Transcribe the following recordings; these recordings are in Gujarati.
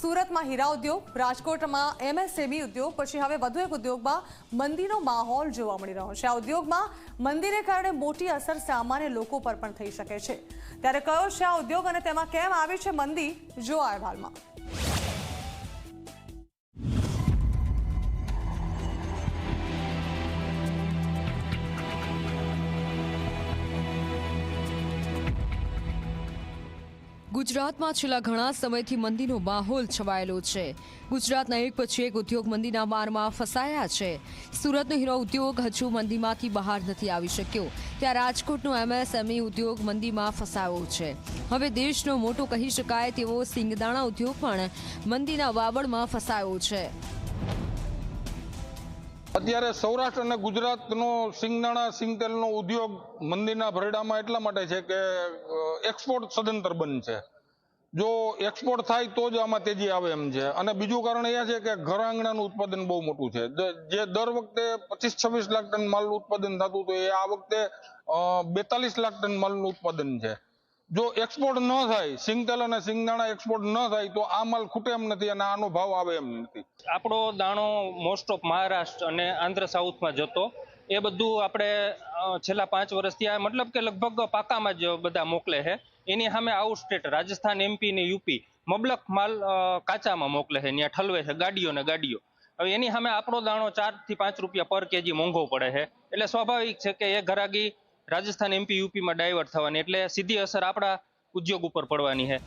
સુરતમાં હીરા ઉદ્યોગ, રાજકોટમાં એમએસએમઈ ઉદ્યોગ, પછી હવે વધુ એક ઉદ્યોગમાં મંદીનો માહોલ જોવા મળી રહ્યો છે. આ ઉદ્યોગમાં મંદીને કારણે મોટી અસર સામાન્ય લોકો પર પણ થઈ શકે છે. ત્યારે કયો છે આ ઉદ્યોગ અને તેમાં કેમ આવી છે મંદી? જો અહેવાલમાં. ગુજરાતમાં છેલ્લા ઘણા સમયથી મંદીનો માહોલ છવાયેલો છે. ગુજરાતના એક પછી એક ઉદ્યોગ મંદીના મારમાં ફસાયા છે. સુરતનો હીરો ઉદ્યોગ હજુ મંદીમાંથી બહાર નથી આવી શક્યો. ત્યાં રાજકોટનો એમએસએમઈ ઉદ્યોગ મંદીમાં ફસાયો છે. હવે દેશનો મોટો કહી શકાય તેવો સિંગદાણા ઉદ્યોગ પણ મંદીના વાવડમાં ફસાયો છે. અત્યારે સૌરાષ્ટ્ર અને ગુજરાતનો સિંગદાણા, સિંગતેલનો ઉદ્યોગ મંદીના ભરડામાં એટલા માટે છે કે એક્સપોર્ટ સદંતર બંધ છે. જો એક્સપોર્ટ થાય તો જ આમાં તેજી આવે એમ છે. અને બીજું કારણ એ છે કે ઘર આંગણાનું ઉત્પાદન બહુ મોટું છે. જે દર વખતે પચીસ છવ્વીસ લાખ ટન માલનું ઉત્પાદન થતું હતું, એ આ વખતે બેતાલીસ લાખ ટન માલનું ઉત્પાદન છે. જો એક્સપોર્ટ ન થાય, સિંગતેલ અને સિંગદાણા એક્સપોર્ટ ન થાય, તો આ માલ ખૂટે એમ નથી અને આનો ભાવ આવે એમ નથી. આપણો દાણો મોસ્ટ ઓફ મહારાષ્ટ્ર અને આંધ્ર સાઉથમાં જતો. એ બધું આપણે છેલ્લા પાંચ વર્ષથી આ મતલબ કે લગભગ પાકામાં જ બધા મોકલે છે. એની સામે આઉટ સ્ટેટ, રાજસ્થાન એમપી ને યુપી મબલક માલ કાચામાં મોકલે છે. ત્યાં ઠલવે છે ગાડીઓ ને ગાડીઓ. હવે એની સામે આપણો દાણો ચારથી પાંચ રૂપિયા પર કેજી મોંઘો પડે છે. એટલે સ્વાભાવિક છે કે એ ઘરાગી રાજસ્થાન એમપી યુપીમાં ડાયવર્ટ થવાની એટલે સીધી અસર આપણા ઉદ્યોગ ઉપર પડવાની છે.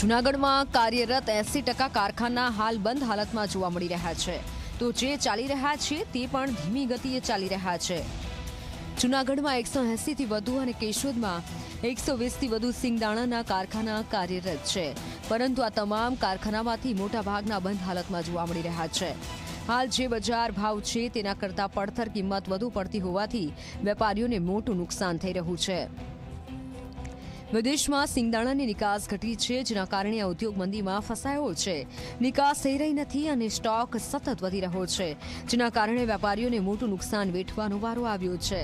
જૂનાગઢમાં કાર્યરત એસી ટકા કારખાના હાલ બંધ હાલતમાં જોવા મળી રહ્યા છે. તો જે ચાલી રહ્યા છે તે પણ ધીમી ગતિએ ચાલી રહ્યા છે. જૂનાગઢમાં એકસો એંસીથી વધુ અને કેશોદમાં એકસો વીસથી વધુ સિંગદાણાના કારખાના કાર્યરત છે. પરંતુ આ તમામ કારખાનામાંથી મોટાભાગના બંધ હાલતમાં જોવા મળી રહ્યા છે. હાલ જે બજાર ભાવ છે તેના કરતાં પડતર કિંમત વધુ પડતી હોવાથી વેપારીઓને મોટું નુકસાન થઈ રહ્યું છે. વિદેશમાં સિંગદાણાની નિકાસ ઘટી છે, જેના કારણે આ ઉદ્યોગ મંદીમાં ફસાયો છે. નિકાસ થઈ રહી નથી અને સ્ટોક સતત વધી રહ્યો છે, જેના કારણે વેપારીઓને મોટું નુકસાન વેઠવાનો વારો આવ્યો છે.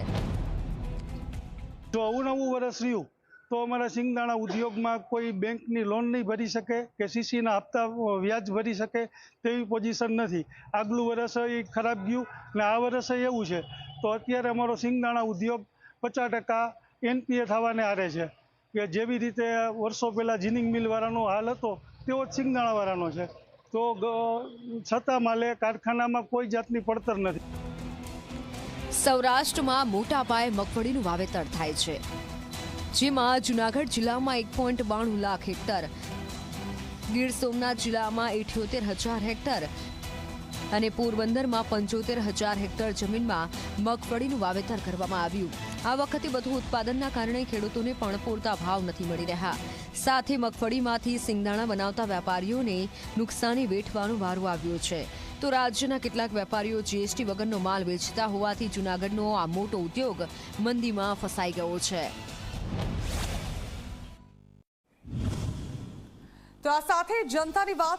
ચોવું નવું વર્ષ રહ્યું. તો અમારા સિંગદાણા ઉદ્યોગમાં કોઈ બેંકની લોન નહીં ભરી શકે, કે સીસીના હપ્તા વ્યાજ ભરી શકે તેવી પોઝિશન નથી. આગલું વર્ષ એ ખરાબ ગયું ને આ વર્ષે એવું છે. તો અત્યારે અમારો સિંગદાણા ઉદ્યોગ પચાસ ટકા એનપીએ થવાને આરે છે. કે જેવી રીતે વર્ષો પહેલાં જીનિંગ મિલવાળાનો હાલ હતો, તેવો જ સિંગદાણાવાળાનો છે. તો છતાં માલે કારખાનામાં કોઈ જાતની પડતર નથી. સૌરાષ્ટ્રમાં મોટા પાયે મગફળીનું વાવેતર થાય છે. જેમાં જુનાગઢ જિલ્લામાં એક પોઈન્ટ બાણું લાખ હેક્ટર, ગીર સોમનાથ જિલ્લામાં ઇઠ્યોતેર હજાર હેક્ટર અને પોરબંદરમાં પંચોતેર હજાર હેક્ટર જમીનમાં મગફળીનું વાવેતર કરવામાં આવ્યું. આ વખતે વધુ ઉત્પાદનના કારણે ખેડૂતોને પણ પૂરતા ભાવ નથી મળી રહ્યા. સાથે મગફળીમાંથી સિંગદાણા બનાવતા વેપારીઓને નુકસાની વેઠવાનો વારો આવ્યો છે. તો રાજ્યના કેટલાક વેપારીઓ જીએસટી વગરનો માલ વેચતા હોવાથી જૂનાગઢનો આ મોટો ઉદ્યોગ મંદીમાં ફસાઈ ગયો છે. તો આ સાથે જનતાની વાત